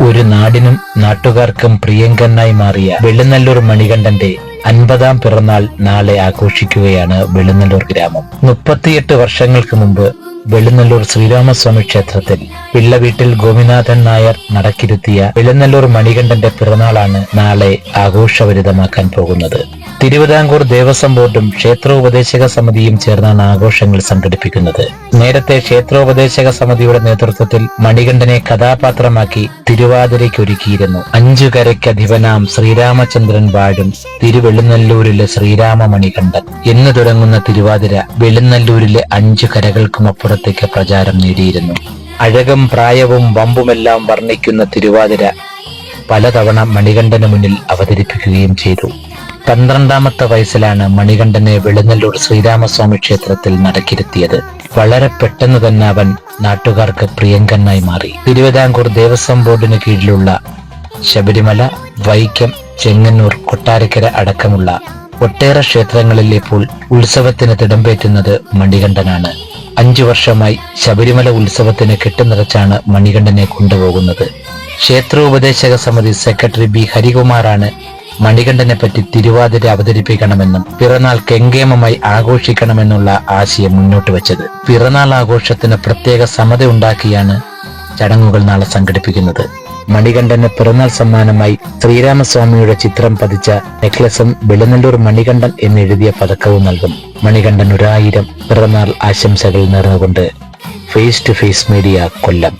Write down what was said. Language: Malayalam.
ഒരു നാടിനും നാട്ടുകാർക്കും പ്രിയങ്കനായി മാറിയ വെള്ളുന്നല്ലൂർ മണികണ്ഠന്റെ അൻപതാം പിറന്നാൾ നാളെ ആഘോഷിക്കുകയാണ് വെള്ളുന്നല്ലൂർ ഗ്രാമം. മുപ്പത്തിയെട്ട് വർഷങ്ങൾക്ക് മുമ്പ് വെളുന്നല്ലൂർ ശ്രീരാമസ്വാമി ക്ഷേത്രത്തിൽ പിള്ളവീട്ടിൽ ഗോപിനാഥൻ നായർ നടക്കിരുത്തിയ വെളുന്നല്ലൂർ മണികണ്ഠന്റെ പിറന്നാളാണ് നാളെ ആഘോഷഭരിതമാക്കാൻ പോകുന്നത്. തിരുവിതാംകൂർ ദേവസ്വം ബോർഡും ക്ഷേത്രോപദേശക സമിതിയും ചേർന്നാണ് ആഘോഷങ്ങൾ സംഘടിപ്പിക്കുന്നത്. നേരത്തെ ക്ഷേത്രോപദേശക സമിതിയുടെ നേതൃത്വത്തിൽ മണികണ്ഠനെ കഥാപാത്രമാക്കി തിരുവാതിരയ്ക്കൊരുക്കിയിരുന്നു. അഞ്ചു കരയ്ക്കധിപനാം ശ്രീരാമചന്ദ്രൻ വാഴും തിരുവെള്ളുന്നല്ലൂരിലെ ശ്രീരാമ മണികണ്ഠൻ എന്ന് തുടങ്ങുന്ന തിരുവാതിര വെളുന്നല്ലൂരിലെ അഞ്ചു കരകൾക്കുമപ്പുറത്തേക്ക് പ്രചാരം നേടിയിരുന്നു. അഴകും പ്രായവും വമ്പുമെല്ലാം വർണിക്കുന്ന തിരുവാതിര പലതവണ മണികണ്ഠന് മുന്നിൽ അവതരിപ്പിക്കുകയും ചെയ്തു. പന്ത്രണ്ടാമത്തെ വയസ്സിലാണ് മണികണ്ഠനെ വെളുന്നല്ലൂർ ശ്രീരാമസ്വാമി ക്ഷേത്രത്തിൽ നടക്കിരുത്തിയത്. വളരെ പെട്ടെന്ന് തന്നെ അവൻ നാട്ടുകാർക്ക് പ്രിയങ്കനായി മാറി. തിരുവിതാംകൂർ ദേവസ്വം ബോർഡിന് കീഴിലുള്ള ശബരിമല വൈക്കം ചെങ്ങന്നൂർ കൊട്ടാരക്കര അടക്കമുള്ള ഒട്ടേറെ ക്ഷേത്രങ്ങളിൽ ഇപ്പോൾ ഉത്സവത്തിന് തിടമ്പേറ്റുന്നത് മണികണ്ഠനാണ്. അഞ്ചു വർഷമായി ശബരിമല ഉത്സവത്തിന് കെട്ടുനിറച്ചാണ് മണികണ്ഠനെ കൊണ്ടുപോകുന്നത്. ക്ഷേത്രോപദേശക സമിതി സെക്രട്ടറി ബി ഹരികുമാറാണ് മണികണ്ഠനെ പറ്റി തിരുവാതിര അവതരിപ്പിക്കണമെന്നും പിറന്നാൾ കെങ്കേമമായി ആഘോഷിക്കണമെന്നുള്ള ആശയം മുന്നോട്ട് വെച്ചത്. പിറന്നാൾ ആഘോഷത്തിന് പ്രത്യേക സമത ഉണ്ടാക്കിയാണ് ചടങ്ങുകൾ നാളെ സംഘടിപ്പിക്കുന്നത്. മണികണ്ഠന് പിറന്നാൾ സമ്മാനമായി ശ്രീരാമസ്വാമിയുടെ ചിത്രം പതിച്ച നെക്ലസും വെളുന്നല്ലൂർ മണികണ്ഠൻ എന്നെഴുതിയ പതക്കവും നൽകും. മണികണ്ഠൻ ഒരായിരം പിറന്നാൾ ആശംസകൾ നേർന്നുകൊണ്ട് face to face media Kollam.